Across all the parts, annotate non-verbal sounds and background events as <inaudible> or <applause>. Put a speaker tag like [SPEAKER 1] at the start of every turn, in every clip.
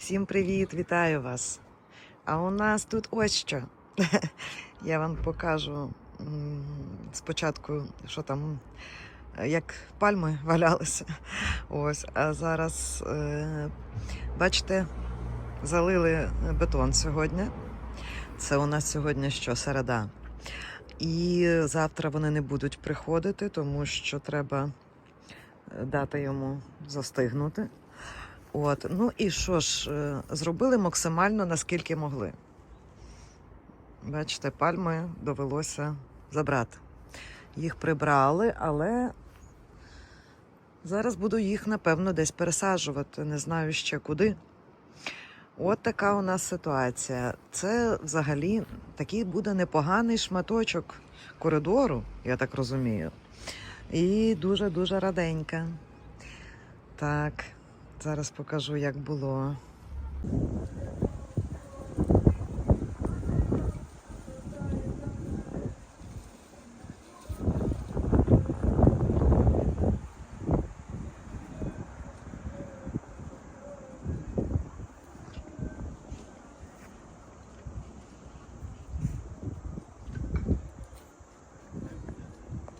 [SPEAKER 1] Всім привіт, вітаю вас. А у нас тут ось що. <laughs> Я вам покажу спочатку, що там, як пальми <laughs> валялися. Ось, а зараз, е, бачите, залили бетон сьогодні. Це у нас сьогодні що, середа. І завтра вони не будуть приходити, тому що треба е, дати йому застигнути. От, ну і що ж, е, зробили максимально наскільки могли. Бачите, пальми довелося забрати. Їх прибрали, але зараз буду їх, напевно, десь пересаджувати. Не знаю ще куди. От така у нас ситуація. Це взагалі такий буде непоганий шматочок коридору, я так розумію. І дуже-дуже раденька. Так, зараз покажу, як було.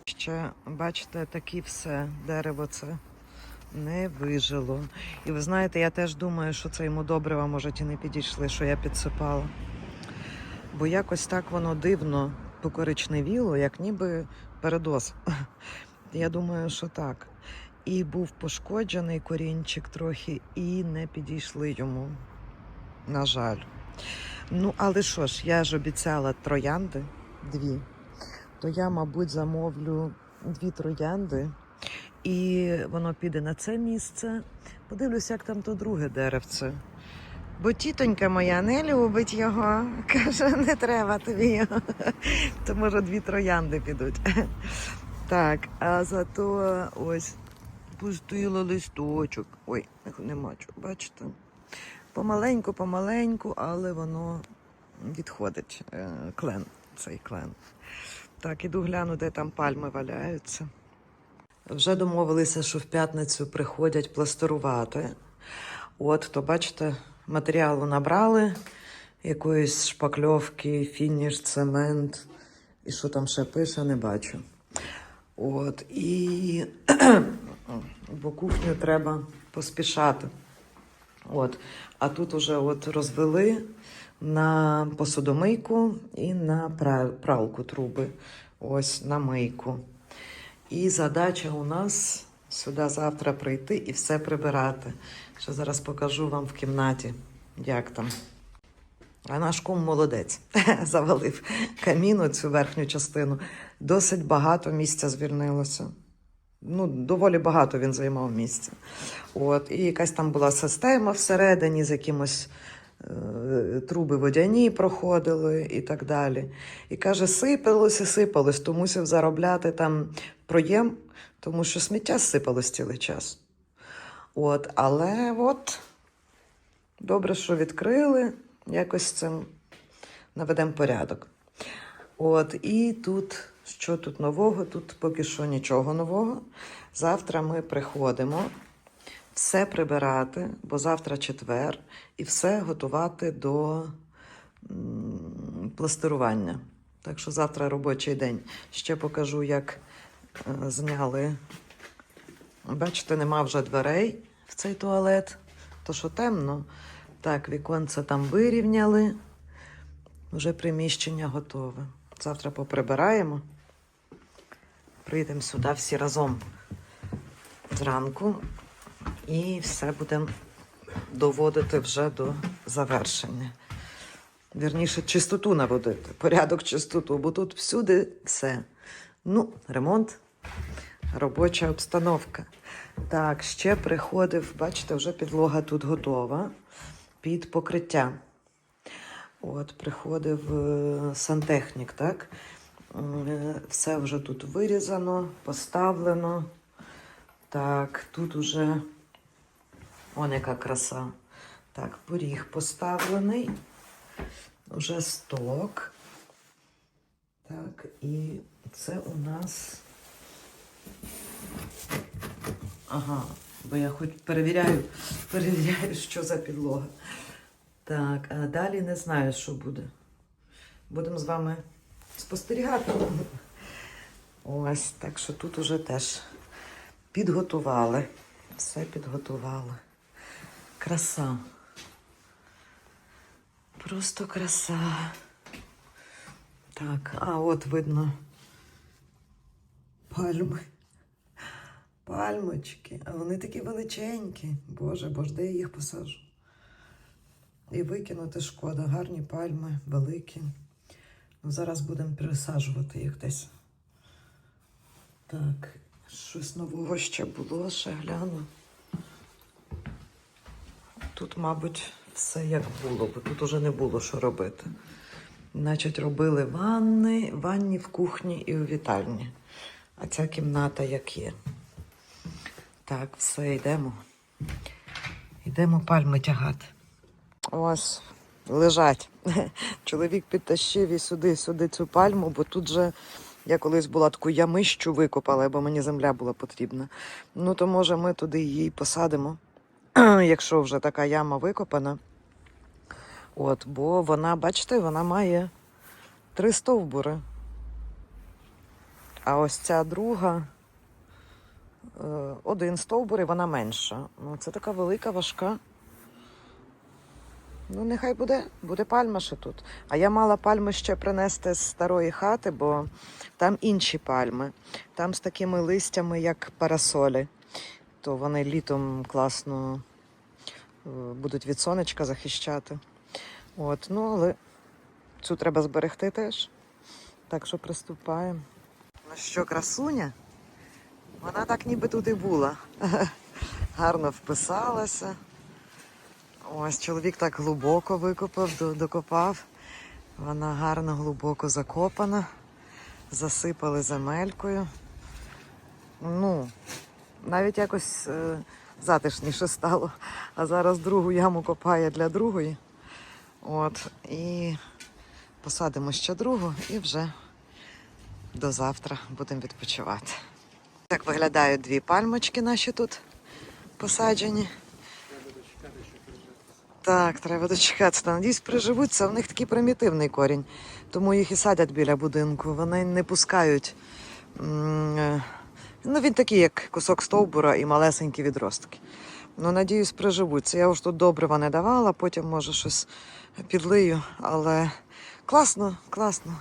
[SPEAKER 1] Ще, бачите, такі все дерево це не вижило. І ви знаєте, я теж думаю, що це йому добрива, може, і не підійшли, що я підсипала. Бо якось так воно дивно покоричневіло, як ніби передоз. <laughs> Я думаю, що так. І був пошкоджений корінчик трохи, і не підійшли йому. На жаль. Ну, але що ж, я ж обіцяла троянди дві то я, мабуть, замовлю дві троянди, і воно піде на це місце. Подивлюся, як там то друге деревце. Бо тітонька моя не любить його. <laughs> Каже, не треба тобі його. <laughs> То може дві троянди підуть. <laughs> Так, а зато ось пустила листочок. Ой, нема чого, бачите? Помаленьку, помаленьку, але воно відходить. е, Клен, цей клен. Так, іду гляну, де там пальми валяються. Вже домовилися, що в п'ятницю приходять пластирувати. От, то бачите, матеріалу набрали, якоїсь шпакльовки, фініш, цемент. І що там ще пише, не бачу. От, і <clears throat> бо кухню треба поспішати. От. А тут уже от розвели на посудомийку і на пралку труби. Ось на мийку. І задача у нас сюди завтра прийти і все прибирати. Ще зараз покажу вам в кімнаті, як там. А наш кум молодець <laughs> завалив каміну цю верхню частину. Досить багато місця звільнилося. Ну, доволі багато він займав місця. От, і якась там була система всередині з якимось труби водяні проходили і так далі. І каже, сипалося, сипалось, то мусив заробляти там проєм, тому що сміття сипалось цілий час. От, але от добре, що відкрили, якось цим наведемо порядок. От, і тут, що тут нового? Тут поки що нічого нового. Завтра ми приходимо все прибирати, бо завтра четвер, і все готувати до пластирування. Так що завтра робочий день. Ще покажу, як е, зняли. Бачите, нема вже дверей в цей туалет, то що темно. Так, віконце там вирівняли. Вже приміщення готове. Завтра поприбираємо. Прийдемо сюди всі разом зранку і все будемо доводити вже до завершення. Вірніше, чистоту наводити, порядок чистоту, бо тут всюди все. Ну, ремонт, робоча обстановка. Так, ще приходив, бачите, вже підлога тут готова під покриття. От, приходив е, сантехнік, так? Е, Все вже тут вирізано, поставлено. Так, тут уже он яка краса. Так, поріг поставлений. Уже сток. Так, і це у нас. Ага, Бо я хоч перевіряю, перевіряю, що за підлога. Так, а далі не знаю, що буде. Будемо з вами спостерігати. Ось, так що тут уже теж підготували. Все підготували. Краса. Просто краса. Так, а от видно пальми. Пальмочки, а вони такі величенькі. Боже, боже, де я їх посажу? І викинути шкода. Гарні пальми, великі. Ну, зараз будемо пересаджувати їх десь. Так, щось нового ще було, ще гляну. Тут, мабуть, все як було, бо тут уже не було що робити. Значить, робили ванни, ванні в кухні і у вітальні. А ця кімната як є. Так, все, йдемо. Йдемо пальми тягати. Ось, лежать. <laughs> Чоловік підтащив і сюди, сюди цю пальму, бо тут же я колись була таку ямищу викопала, бо мені земля була потрібна. Ну, то може ми туди її посадимо, <clears throat> якщо вже така яма викопана. От, бо вона, бачите, вона має три стовбури. А ось ця друга е, один стовбур і вона менша. Ну, це така велика, важка. Ну, нехай буде, буде пальма ще тут. А я мала пальми ще принести з старої хати, бо там інші пальми. Там з такими листями, як парасолі. То вони літом класно е, будуть від сонечка захищати. От, ну, але цю треба зберегти теж. Так що приступаємо. Ну що, красуня? Вона так ніби тут і була. <laughs> Гарно вписалася. Ось чоловік так глибоко викопав, докопав. Вона гарно глибоко закопана. Засипали земелькою. Ну, навіть якось е, затишніше стало. А зараз другу яму копає для другої. От, і посадимо ще другу і вже до завтра будемо відпочивати. Так виглядають дві пальмочки наші тут посаджені. Так, треба дочекатися. Надіюсь, приживуться. У них такий примітивний корінь, тому їх і садять біля будинку. Вони не пускають. Ну, він такий, як кусок стовбура і малесенькі відростки. Ну, надіюсь, приживуться. Я ж тут добрива не давала, потім, може, щось підлию, але класно, класно.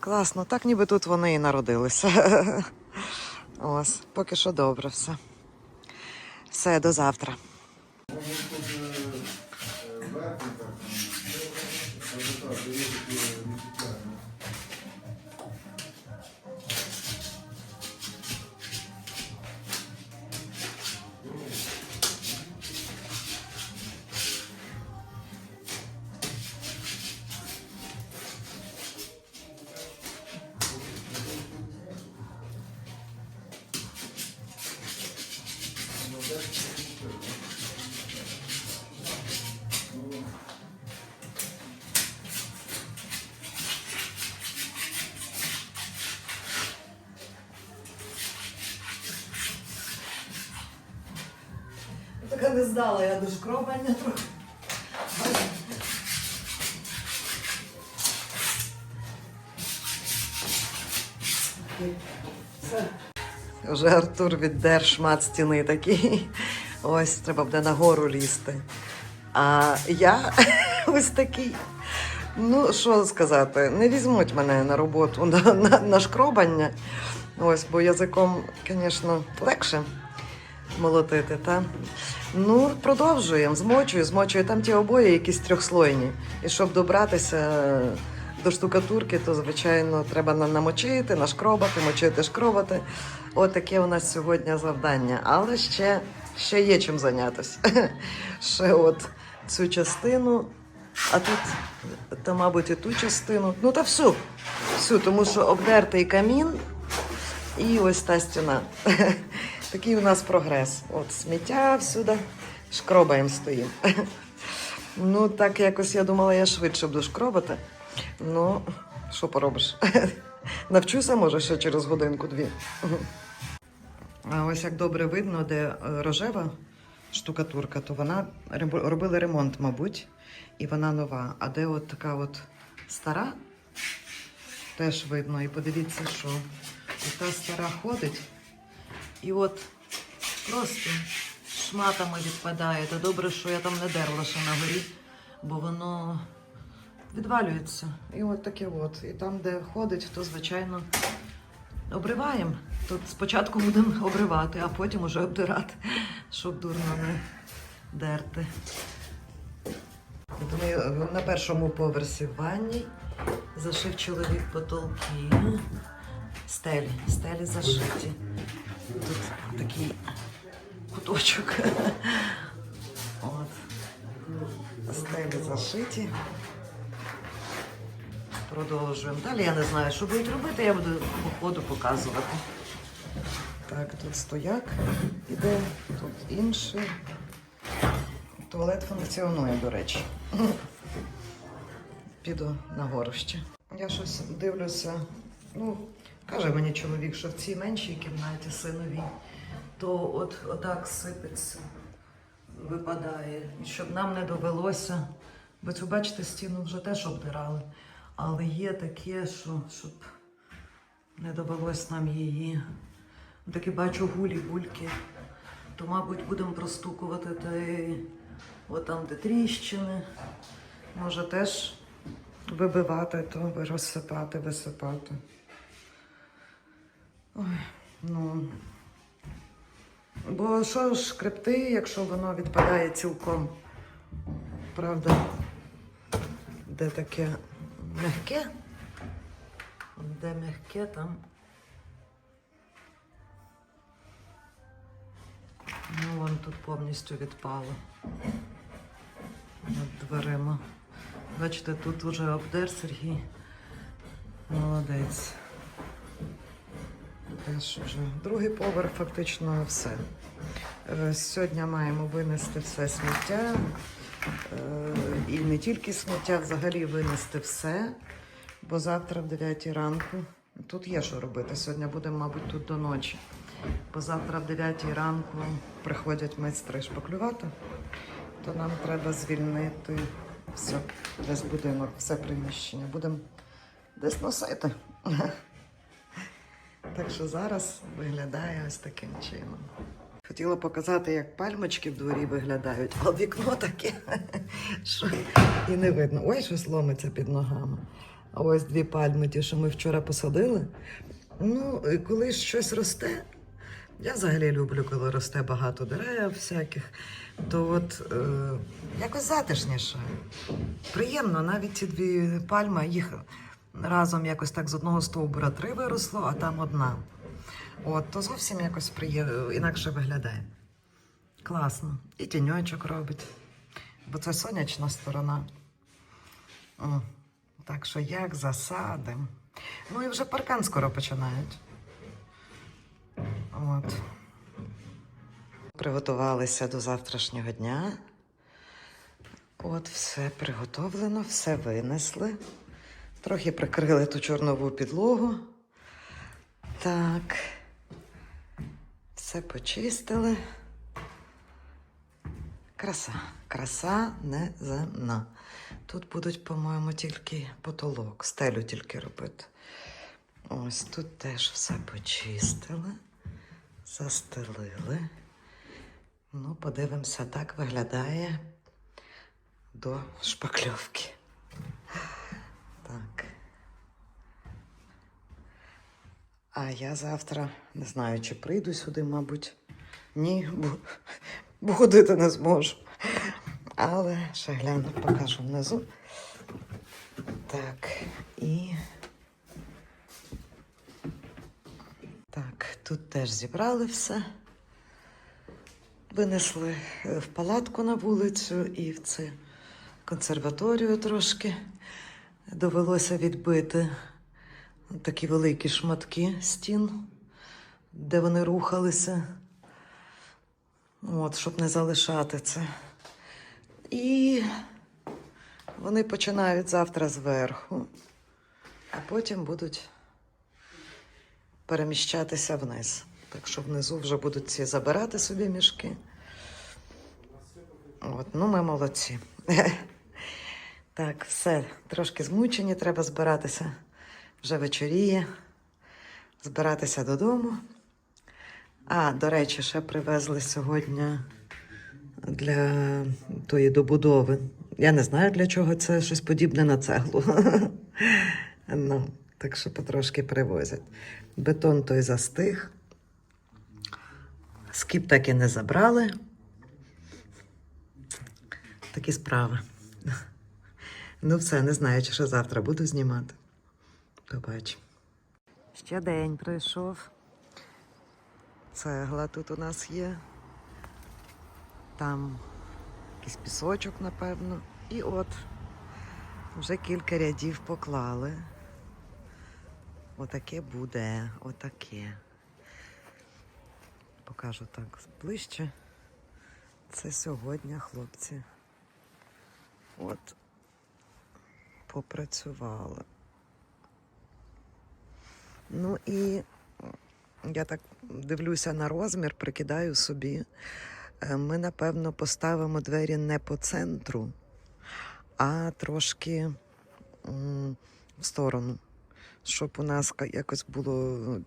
[SPEAKER 1] Класно, так ніби тут вони і народилися. <laughs> Ось, поки що добре все. Все, до завтра. Не здала я до шкробання трохи. Вже Артур віддер шмат стіни такий. Ось треба буде нагору лізти. А я <laughs> ось такий. Ну, що сказати, не візьмуть мене на роботу на, на, на шкробання. Ось, бо язиком, звісно, легше молотити, та? Ну, продовжуємо, змочую, змочую. Там ті обої якісь трьохслойні. І щоб добратися до штукатурки, то, звичайно, треба намочити, нашкробати, мочити, шкробати. От таке у нас сьогодні завдання. Але ще, ще є чим зайнятися. <laughs> Ще от цю частину, а тут, та, мабуть, і ту частину. Ну, та всю. Всю, тому що обдертий камін і ось та стіна. <laughs> Такий у нас прогрес. От сміття всюди, шкробаємо стоїмо. <laughs> Ну, так якось я думала, я швидше буду шкробати. Ну, що поробиш? <laughs> Навчуся, може, ще через годинку-дві. А ось як добре видно, де е, рожева штукатурка, то вона робили ремонт, мабуть, і вона нова. А де от така от стара, теж видно. І подивіться, що та стара ходить. І от просто шматами відпадає. Та добре, що я там не дерла ще на горі, бо воно відвалюється. І от таке от. І там, де ходить, то звичайно обриваємо. Тут спочатку будемо обривати, а потім уже обдирати, щоб дурно не дерти. Ми на першому поверсі в ванні зашив чоловік потолки. Стелі, стелі зашиті. Тут такий куточок. От. Стелі зашиті. Продовжуємо. Далі я не знаю, що будуть робити, я буду по ходу показувати. Так, тут стояк іде, тут інший. Туалет функціонує, до речі. Піду на горище. Я щось дивлюся. Ну, каже мені чоловік, що в цій меншій кімнаті синовій, то от отак сипеться, випадає. І щоб нам не довелося. Бо ви бачите, стіну вже теж обдирали. Але є таке, що щоб не довелось нам її. Таки бачу гулі гульки. То, мабуть, будемо простукувати та от там, де тріщини. Може теж вибивати, то розсипати, висипати. Ой, ну. Бо що ж крепти, якщо воно відпадає цілком? Правда? Де таке мягке? Де мягке, там. Ну, вон тут повністю відпало. Над дверима. Бачите, тут уже обдер Сергій. Молодець. Теж вже другий поверх, фактично все. Е, Сьогодні маємо винести все сміття. Е, І не тільки сміття, взагалі винести все. Бо завтра в 9 ранку. Тут є що робити. Сьогодні будемо, мабуть, тут до ночі. Бо завтра в 9 ранку приходять майстри шпаклювати, то нам треба звільнити все, весь будинок, все приміщення. Будемо десь носити. Так що зараз виглядає ось таким чином. Хотіла показати, як пальмочки в дворі виглядають, а вікно таке, <laughs> що і не видно. Ой, щось ломиться під ногами. А ось дві пальми, ті, що ми вчора посадили. Ну, і коли щось росте, я взагалі люблю, коли росте багато дерев всяких, то от е, якось затишніше. Приємно, навіть ці дві пальми, їх разом якось так з одного стовбура три виросло, а там одна. От, то зовсім якось приє... інакше виглядає. Класно. І тіньочок робить. Бо це сонячна сторона. О, так що як засадим. Ну і вже паркан скоро починають. От. Приготувалися до завтрашнього дня. От, все приготовлено, все винесли. Трохи прикрили ту чорнову підлогу. Так. Все почистили. Краса. Краса неземна. Тут будуть, по-моєму, тільки потолок, стелю тільки робити. Ось тут теж все почистили, застелили. Ну, подивимося, так виглядає до шпакльовки. Так. А я завтра не знаю, чи прийду сюди, мабуть. Ні, бо, бо ходити не зможу. Але ще гляну, покажу внизу. Так, і. Так, тут теж зібрали все. Винесли е, в палатку на вулицю і в це консерваторію трошки. Довелося відбити такі великі шматки стін, де вони рухалися. От, щоб не залишати це. І вони починають завтра зверху, а потім будуть переміщатися вниз. Так що внизу вже будуть ці забирати собі мішки. От, ну ми молодці. <laughs> Так, все, трошки змучені, треба збиратися. Вже вечоріє. Збиратися додому. А, до речі, ще привезли сьогодні для тої добудови. Я не знаю, для чого це щось подібне на цеглу. <laughs> ну, так що потрошки привозять. Бетон той застиг. Скіп так і не забрали. Такі справи. Ну, все, не знаю, чи що завтра буду знімати. Побачимо. Ще день пройшов. Цегла тут у нас є. Там якийсь пісочок, напевно. І от вже кілька рядів поклали. Отаке буде, отаке. Покажу так ближче. Це сьогодні, хлопці. От попрацювали. Ну і я так дивлюся на розмір, прикидаю собі. Е, Ми, напевно, поставимо двері не по центру, а трошки в сторону, щоб у нас якось було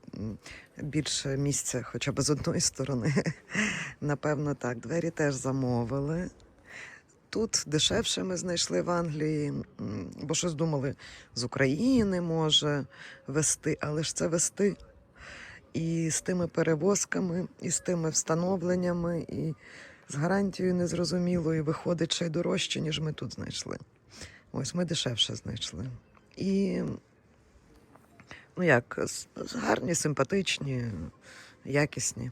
[SPEAKER 1] більше місця хоча б з одної сторони. <laughs> Напевно, так. Двері теж замовили. Тут дешевше ми знайшли в Англії, бо щось думали, з України може вести, але ж це вести і з тими перевозками, і з тими встановленнями, і з гарантією незрозумілою виходить ще й дорожче, ніж ми тут знайшли. Ось ми дешевше знайшли. І ну як, гарні, симпатичні, якісні.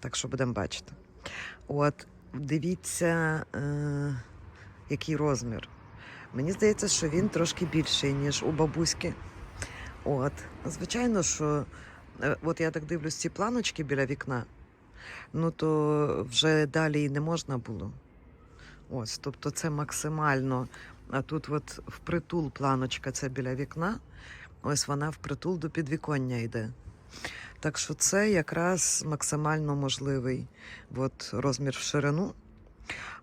[SPEAKER 1] Так що будемо бачити. От, дивіться, е, який розмір. Мені здається, що він трошки більший, ніж у бабуськи. От, звичайно, що е, от я так дивлюсь ці планочки біля вікна, ну то вже далі не можна було. Ось, тобто це максимально. А тут от впритул планочка це біля вікна. Ось вона впритул до підвіконня йде. Так що це якраз максимально можливий от, розмір в ширину.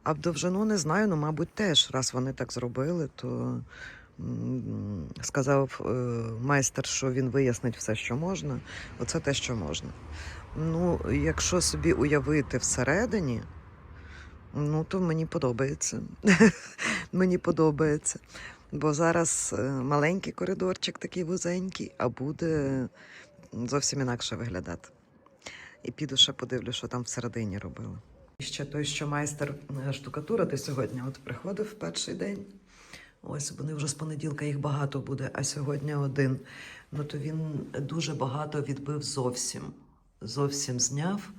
[SPEAKER 1] А в довжину не знаю, ну, мабуть, теж, раз вони так зробили, то сказав е, майстер, що він вияснить все, що можна. Оце те, що можна. Ну, якщо собі уявити всередині, ну то мені подобається. <laughs> мені подобається. Бо зараз е, маленький коридорчик такий вузенький, а буде зовсім інакше виглядати. І піду ще подивлю, що там всередині робили. І ще той, що майстер е, штукатурити сьогодні, от приходив перший день. Ось вони вже з понеділка їх багато буде, а сьогодні один. Ну то він дуже багато відбив зовсім. Зовсім зняв.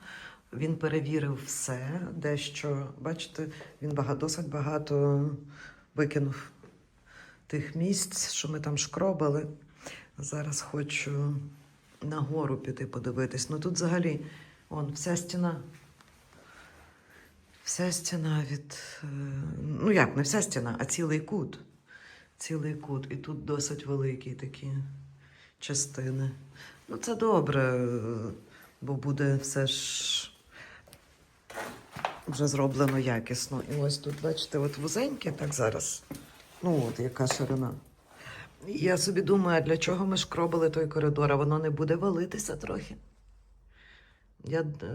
[SPEAKER 1] Він перевірив все, дещо, бачите, він багато, досить багато викинув тих місць, що ми там шкробали. Зараз хочу нагору піти подивитись. Ну тут взагалі он, вся стіна. Вся стіна від. е, Ну як, не вся стіна, а цілий кут. Цілий кут. І тут досить великі такі частини. Ну, це добре, бо буде все ж вже зроблено якісно. І ось тут, бачите, от вузеньке, так зараз. Ну, от яка ширина. Я собі думаю, для чого ми шкробили той коридор, а воно не буде валитися трохи. Я е,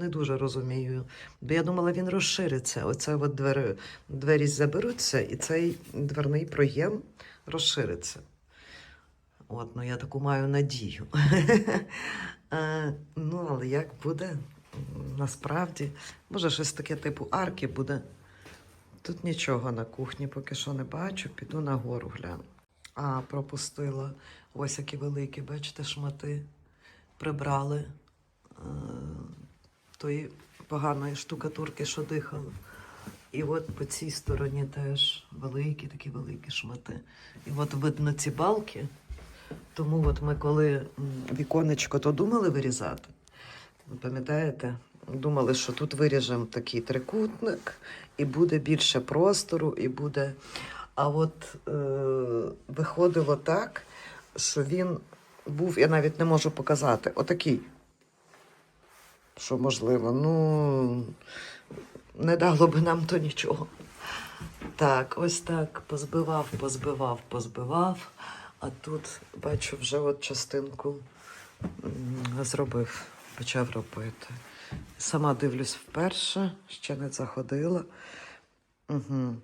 [SPEAKER 1] не дуже розумію. Бо я думала, він розшириться. Оце от двері, двері заберуться, і цей дверний проєм розшириться. От, ну я таку маю надію. <laughs> Е, ну, але як буде насправді? Може, щось таке типу арки буде. Тут нічого на кухні поки що не бачу, піду нагору гляну. А, пропустила. Ось які великі, бачите, шмати прибрали е, тої поганої штукатурки, що дихало. І от по цій стороні теж великі, такі великі шмати. І от видно ці балки. Тому от ми коли віконечко то думали вирізати, пам'ятаєте? Думали, що тут виріжемо такий трикутник, і буде більше простору, і буде. А от е, виходило так, що він був, я навіть не можу показати, отакий. що можливо. Ну, не дало би нам то нічого. Так, ось так позбивав, позбивав, позбивав. А тут бачу, вже от частинку зробив, почав робити. Сама дивлюсь вперше, ще не заходила. Угу.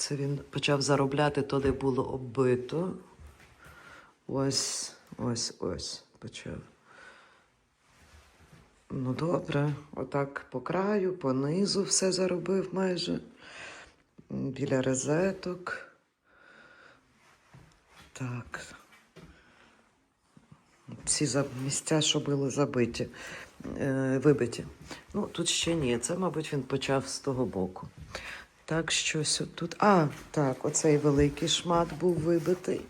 [SPEAKER 1] Це він почав заробляти то, де було оббито. Ось, ось, ось почав. Ну, добре, отак по краю, по низу все заробив майже. Біля розеток. Так. Всі місця, що були забиті, е, вибиті. Ну, тут ще ні. Це, мабуть, він почав з того боку. Так, щось тут. А, так, оцей великий шмат був вибитий.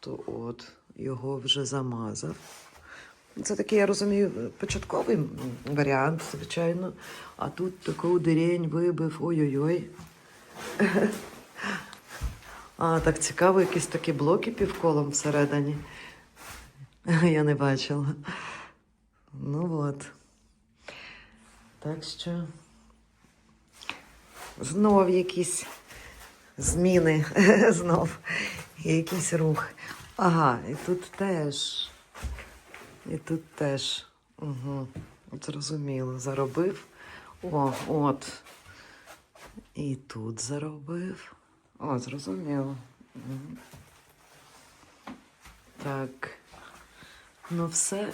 [SPEAKER 1] То от його вже замазав. Це такий, я розумію, початковий варіант, звичайно. А тут таку дирень вибив. Ой-ой-ой. А, так цікаво, якісь такі блоки півколом всередині. Я не бачила. Ну от. Так що знов якісь зміни, <laughs> знов якийсь рух. Ага, і тут теж. І тут теж. Угу. Зрозуміло, заробив. О, от. І тут заробив. О, зрозуміло. Так. Ну, все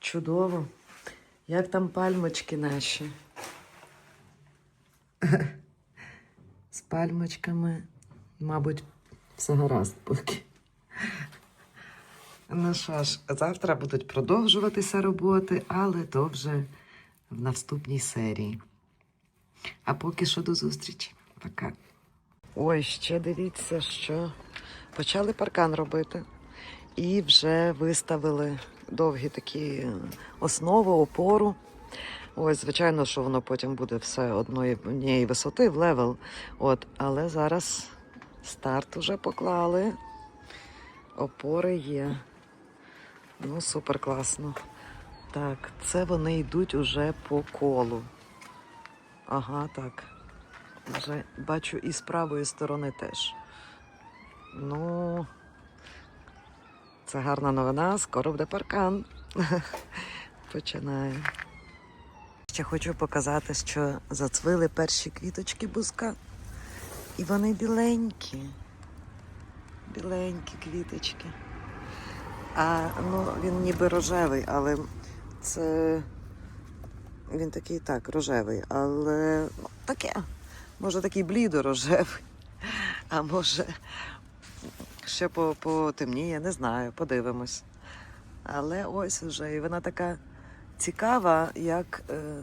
[SPEAKER 1] чудово. Як там пальмочки наші? З пальмочками, мабуть, все гаразд поки. Ну що ж, завтра будуть продовжуватися роботи, але то вже в наступній серії. А поки що до зустрічі. Пока. Ой, ще дивіться, що почали паркан робити. І вже виставили довгі такі основи, опору. Ось, звичайно, що воно потім буде все одної однієї висоти в левел. От, але зараз старт уже поклали. Опори є. Ну, супер класно. Так, це вони йдуть уже по колу. Ага, так. Вже бачу і з правої сторони теж. Ну, це гарна новина. Скоро буде паркан. <laughs> Починає. Ще хочу показати, що зацвили перші квіточки бузка. І вони біленькі. Біленькі квіточки. А ну, він ніби рожевий, але це він такий так, рожевий, але ну, таке. Може такий блідо-рожевий, а може ще потемніє, не знаю, подивимось. Але ось уже, і вона така цікава, як е,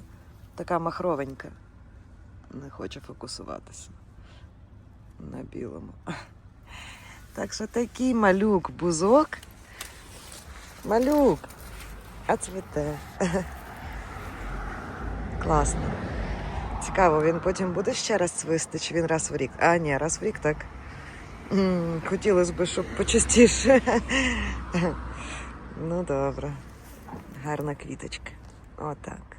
[SPEAKER 1] така махровенька. Не хоче фокусуватися на білому. <laughs> Так що такий малюк бузок. Малюк. А цвіте. <laughs> Класно. Цікаво, він потім буде ще раз цвисти, чи він раз в рік? А, ні, раз в рік так. Хотілося б, щоб почастіше. <laughs> Ну, добре. Гарна квіточка. Отак.